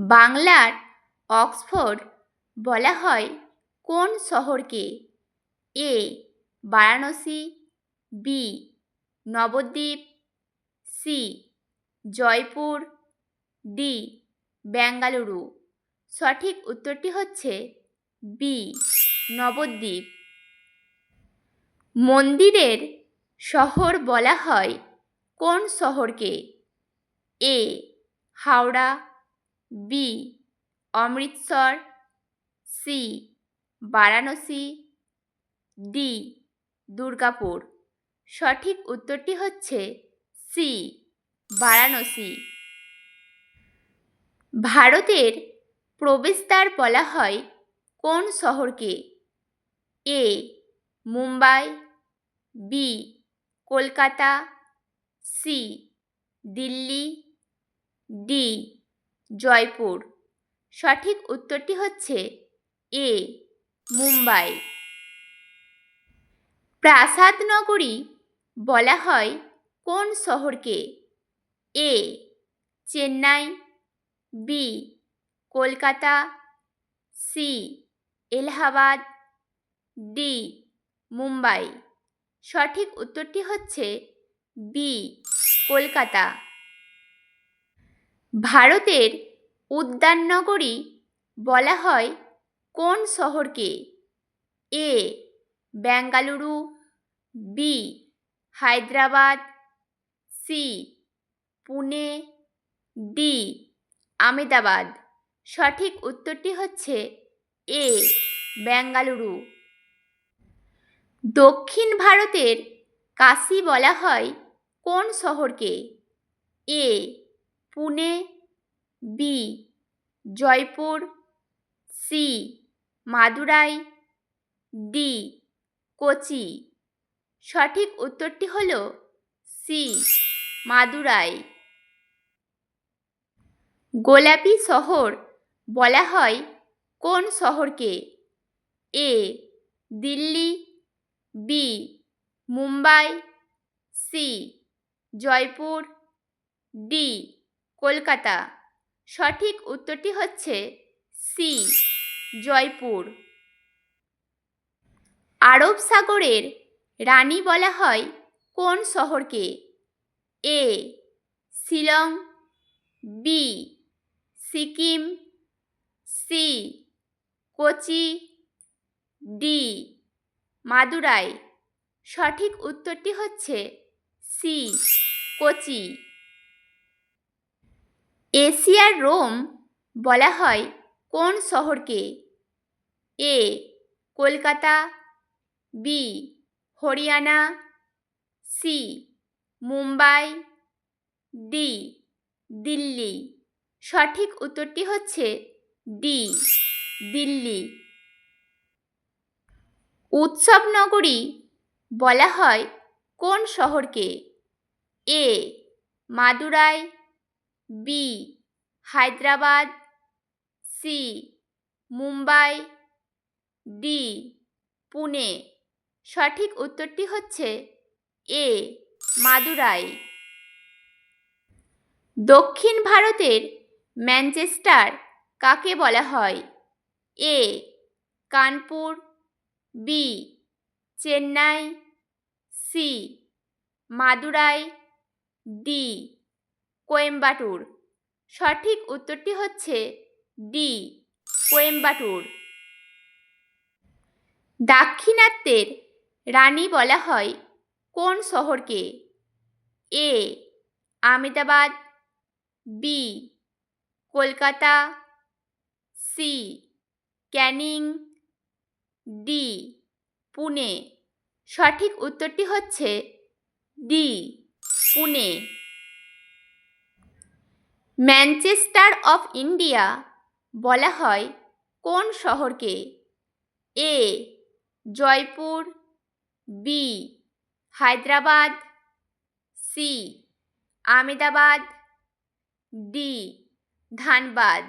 বাংলার অক্সফোর্ড বলা হয় কোন শহরকে? A, Varanasi, B, Nabadwip, C, Jaipur, D, Bengaluru. সঠিক উত্তরটি হচ্ছে বি, নবদ্বীপ। মন্দিরের শহর বলা হয় কোন শহরকে? A, Howrah B, Amritsar, C, Varanasi, D, Durgapur. সঠিক উত্তরটি হচ্ছে সি, বারাণসী। ভারতের প্রবেশদ্বার বলা হয় কোন শহরকে? A, Mumbai, B, Kolkata, C, Delhi, D Jaipur. সঠিক উত্তরটি হচ্ছে এ, মুম্বাই। প্রাসাদ নগরী বলা হয় কোন শহরকে? A, Chennai, B, Kolkata, C, Allahabad, D, Mumbai. সঠিক উত্তরটি হচ্ছে বি, কলকাতা। ভারতের উদ্যাননগরী বলা হয় কোন শহরকে? A. Bengaluru, B. Hyderabad, C. Pune, D. Ahmedabad সঠিক উত্তরটি হচ্ছে এ, বেঙ্গালুরু। দক্ষিণ ভারতের কাশি বলা হয় কোন শহরকে? A, Pune B, Jaipur, C, Madurai, D, Kochi. সঠিক উত্তরটি হল সি, মাদুরাই। গোলাপি শহর বলা হয় কোন শহরকে? A, Delhi, B, Mumbai, C, Jaipur, D, Kolkata. সঠিক উত্তরটি হচ্ছে সি, জয়পুর। আরব সাগরের রানী বলা হয় কোন শহরকে? A, Shillong, B, Sikkim, C, Kochi, D, Madurai. সঠিক উত্তরটি হচ্ছে সি, কোচি। এশিয়ার রোম বলা হয় কোন শহরকে? A, Kolkata, B, Haryana, C, Mumbai, D, Delhi. সঠিক উত্তরটি হচ্ছে ডি, দিল্লি। উৎসব নগরী বলা হয় কোন শহরকে? A, Madurai B Hyderabad. C Mumbai. D Pune. সঠিক উত্তরটি হচ্ছে এ মাদুরাই। দক্ষিণ ভারতের ম্যানচেস্টার কাকে বলা হয়? A Kanpur. B Chennai. C Madurai. D Coimbatore. সঠিক উত্তরটি হচ্ছে ডি, কোয়েম্বাটুর। দাক্ষিণাত্যের রানী বলা হয় কোন শহরকে? A Ahmedabad B, Kolkata, C, Canning, D, Pune. সঠিক উত্তরটি হচ্ছে D, Pune. Manchester of India বলা হয় কোন শহরকে? A, Jaipur, B, Hyderabad, C Ahmedabad D, Dhanbad.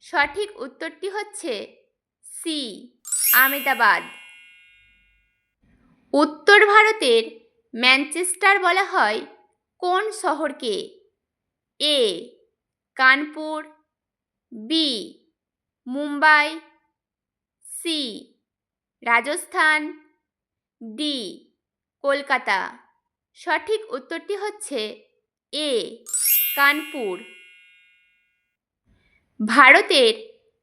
সঠিক উত্তরটি হচ্ছে সি আমেদাবাদ উত্তর ভারতের ম্যানচেস্টার বলা হয় কোন শহরকে? A Kanpur B Mumbai C Rajasthan D Kolkata. সঠিক উত্তরটি হচ্ছে এ কানপুর। ভারতের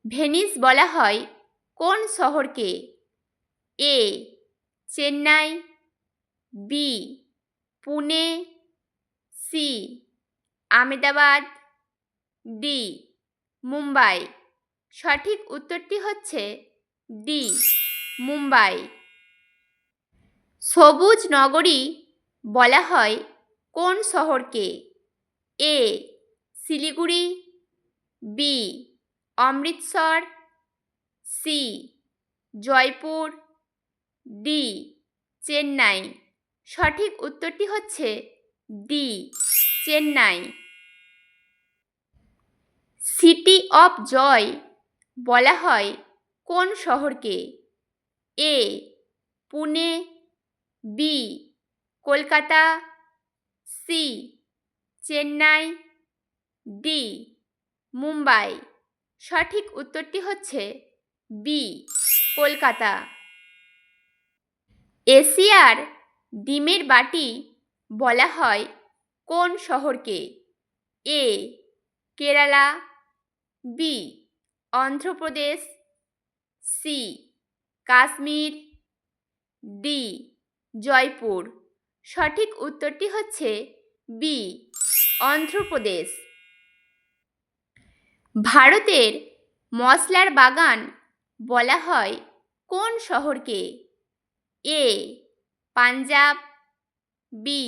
ভেনিস বলা হয় কোন শহরকে? A Chennai B Pune C Ahmedabad D, Mumbai. সঠিক উত্তরটি হচ্ছে ডি, মুম্বাই। সবুজ নগরী বলা হয় কোন শহরকে? A, Siliguri. B, Amritsar. C, Jaipur. D, Chennai. সঠিক উত্তরটি হচ্ছে D, Chennai. City of joy বলা হয় কোন শহরকে? A Pune B Kolkata C Chennai D Mumbai সঠিক উত্তরটি হচ্ছে বি কলকাতা। এশিয়ার ডিমের বাটি বলা হয় কোন শহরকে? A Kerala B, Andhra Pradesh, C, Kashmir, D, Jaipur. সঠিক উত্তরটি হচ্ছে বি, অন্ধ্রপ্রদেশ। ভারতের মশলার বাগান বলা হয় কোন শহরকে? A, Punjab, B,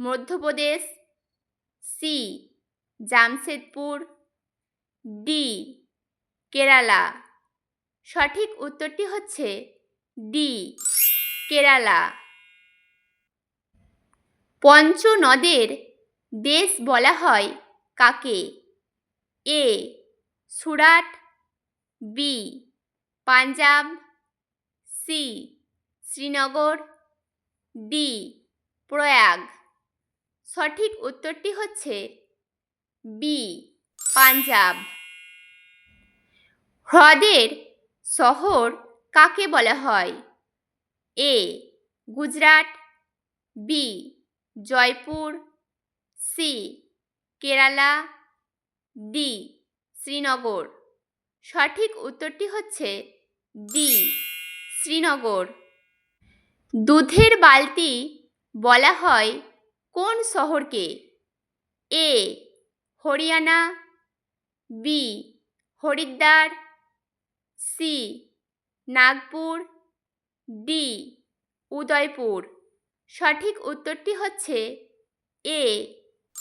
Madhya Pradesh, C, Jamshedpur. D, Kerala. সঠিক উত্তরটি হচ্ছে ডি, কেরালা। পঞ্চনদের দেশ বলা হয় কাকে? A, Surat, B, Punjab, C, Srinagar, D, Prayag. সঠিক উত্তরটি হচ্ছে বি, পাঞ্জাব। হ্রদের শহর কাকে বলা হয়? A, Gujarat, B, Jaipur, C, Kerala, D, Srinagar. সঠিক উত্তরটি হচ্ছে ডি, শ্রীনগর। দুধের বালতি বলা হয় কোন শহরকে? A, Haryana, B, Haridwar C, Nagpur, D, Udaipur. সঠিক উত্তরটি হচ্ছে এ,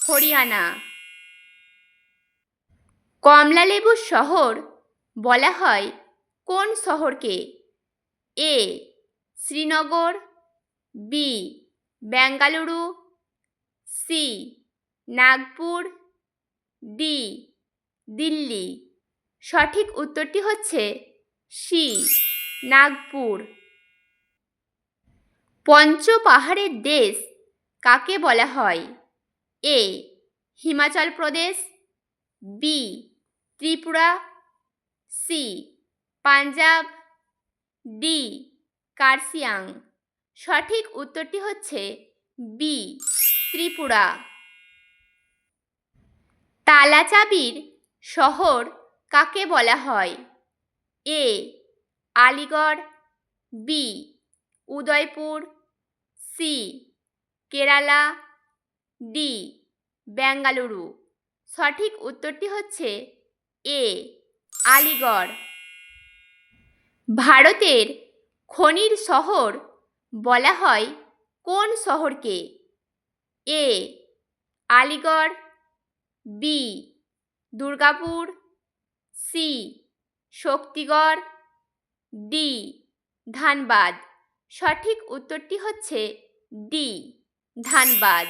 হরিয়ানা। কমলালেবুর শহর বলা হয় কোন শহরকে? A, Srinagar, B, Bengaluru, C, Nagpur, D, Delhi. সঠিক উত্তরটি হচ্ছে সি, নাগপুর। পঞ্চ পাহাড়ের দেশ কাকে বলা হয়? A, Himachal Pradesh, B, Tripura, C, Punjab, D Kurseong সঠিক উত্তরটি হচ্ছে বি, ত্রিপুরা। তালাচাবির শহর কাকে বলা হয়? A Aligarh B Udaipur C Kerala D Bengaluru. সঠিক উত্তরটি হচ্ছে এ আলিগড়। ভারতের খনির শহর বলা হয় কোন শহরকে? A Aligarh B Durgapur C Shaktigarh D Dhanbad. সঠিক উত্তরটি হচ্ছে ডি ধানবাদ।